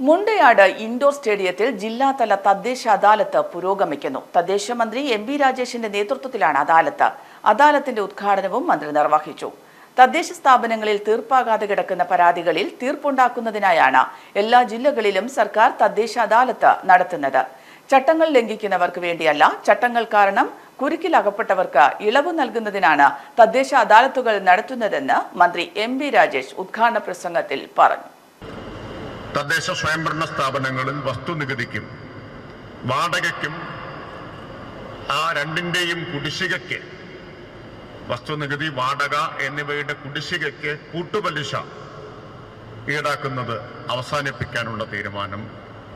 Mundayad indoor സ്റ്റേഡിയത്തിൽ ജില്ലാതല തദ്ദേശ അദാലത്ത് പുരോഗമിക്കുന്നു. തദ്ദേശ മന്ത്രി എം ബി രാജേഷിന്റെ നേതൃത്വത്തിലാണ് അദാലത്ത്. അദാലത്തിന്റെ ഉദ്ഘാടനവും മന്ത്രി നിർവഹിച്ചു. തദ്ദേശ സ്ഥാപനങ്ങളിൽ തീർപ്പാകാതെ കിടക്കുന്ന പരാതികളിൽ തീർപ്പുണ്ടാക്കുന്നതിനായാണ് എല്ലാ ജില്ലകളിലും സർക്കാർ തദ്ദേശ അദാലത്ത് നടത്തുന്നത്. ചട്ടങ്ങൾ ലംഘിക്കുന്നവർക്ക് വേണ്ടിയല്ല ചട്ടങ്ങൾ കാരണം കുരുക്കിലകപ്പെട്ടവർക്ക് ഇളവ് നൽകുന്നതിനാണ് തദ്ദേശ അദാലത്തുകൾ നടത്തുന്നതെന്ന് മന്ത്രി എം രാജേഷ് ഉദ്ഘാടന പ്രസംഗത്തിൽ പറഞ്ഞു. തദ്ദേശ സ്വയംഭരണ സ്ഥാപനങ്ങളിൽ വസ്തുനികുതിക്കും വാടകയ്ക്കും ആ രണ്ടിന്റെയും കുടിശ്ശികയ്ക്ക് വസ്തുനികുതി വാടക എന്നിവയുടെ കുടിശ്ശികയ്ക്ക് കൂട്ടുപലിശ ഈടാക്കുന്നത് അവസാനിപ്പിക്കാനുള്ള തീരുമാനം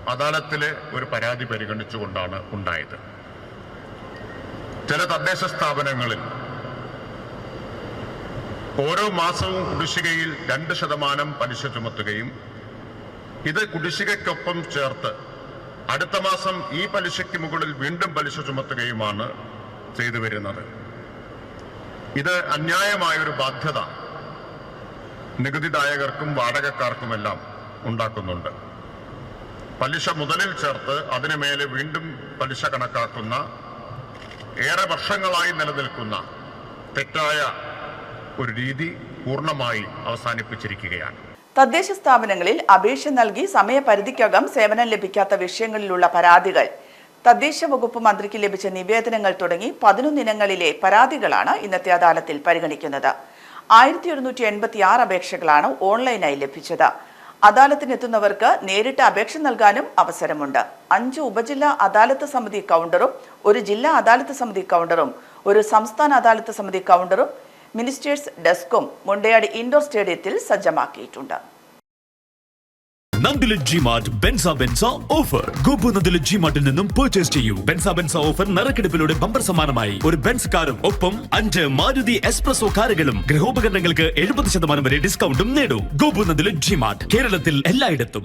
അദാലത്തിലെ ഒരു പരാതി പരിഗണിച്ചുകൊണ്ടാണ് ഉണ്ടായത്. ചില തദ്ദേശ സ്ഥാപനങ്ങളിൽ ഓരോ മാസവും കുടിശ്ശികയിൽ രണ്ട് ശതമാനം പലിശ ചുമത്തുകയും ഇത് കുടിശ്ശികയ്ക്കൊപ്പം ചേർത്ത് അടുത്ത മാസം ഈ പലിശയ്ക്ക് മുകളിൽ വീണ്ടും പലിശ ചുമത്തുകയുമാണ് ചെയ്തു വരുന്നത്. ഇത് അന്യായമായൊരു ബാധ്യത നികുതിദായകർക്കും വാടകക്കാർക്കുമെല്ലാം ഉണ്ടാക്കുന്നുണ്ട്. പലിശ മുതലിൽ ചേർത്ത് അതിനു മേലെ വീണ്ടും പലിശ കണക്കാക്കുന്ന ഏറെ വർഷങ്ങളായി നിലനിൽക്കുന്ന തെറ്റായ ഒരു രീതി പൂർണമായി അവസാനിപ്പിച്ചിരിക്കുകയാണ്. തദ്ദേശ സ്ഥാപനങ്ങളിൽ അപേക്ഷ നൽകി സമയപരിധിക്കകം സേവനം ലഭിക്കാത്ത വിഷയങ്ങളിലുള്ള പരാതികൾ. തദ്ദേശ വകുപ്പ് മന്ത്രിക്ക് ലഭിച്ച നിവേദനങ്ങൾ തുടങ്ങി പതിനൊന്ന് ഇനങ്ങളിലെ പരാതികളാണ് ഇന്നത്തെ അദാലത്തിൽ പരിഗണിക്കുന്നത്. ആയിരത്തി ഒരുന്നൂറ്റി എൺപത്തി ആറ് അപേക്ഷകളാണ് ഓൺലൈനായി ലഭിച്ചത്. അദാലത്തിനെത്തുന്നവർക്ക് നേരിട്ട് അപേക്ഷ നൽകാനും അവസരമുണ്ട്. അഞ്ച് ഉപജില്ലാ അദാലത്ത് സമിതി കൗണ്ടറും ഒരു ജില്ലാ അദാലത്ത് സമിതി കൗണ്ടറും ഒരു സംസ്ഥാന അദാലത്ത് സമിതി കൗണ്ടറും മിനിസ്റ്റേഴ്സ് ഡെസ്കും മുണ്ടയാട് ഇൻഡോർ സ്റ്റേഡിയത്തിൽ സജ്ജമാക്കിയിട്ടുണ്ട്. നന്ദില ജി മാർട്ട് ബെൻസ ബെൻസ ഓഫർ ഗോപു നന്ദില ജി മാർട്ടിൽ നിന്നും പർച്ചേസ് ചെയ്യൂ. ബെൻസ ബെൻസ ഓഫർ നറുക്കെടുപ്പിലൂടെ ബമ്പർ സമ്മാനമായി. ഒരു ബെൻസ് കാറും ഒപ്പം അഞ്ച് മാരുതി എക്സ്പ്രസോ കാറുകളും ഗൃഹോപകരണങ്ങൾക്ക് എഴുപത് ശതമാനം വരെ ഡിസ്കൗണ്ടും നേടൂ. ഗോപു നന്ദില ജി മാർട്ട് കേരളത്തിൽ എല്ലായിടത്തും.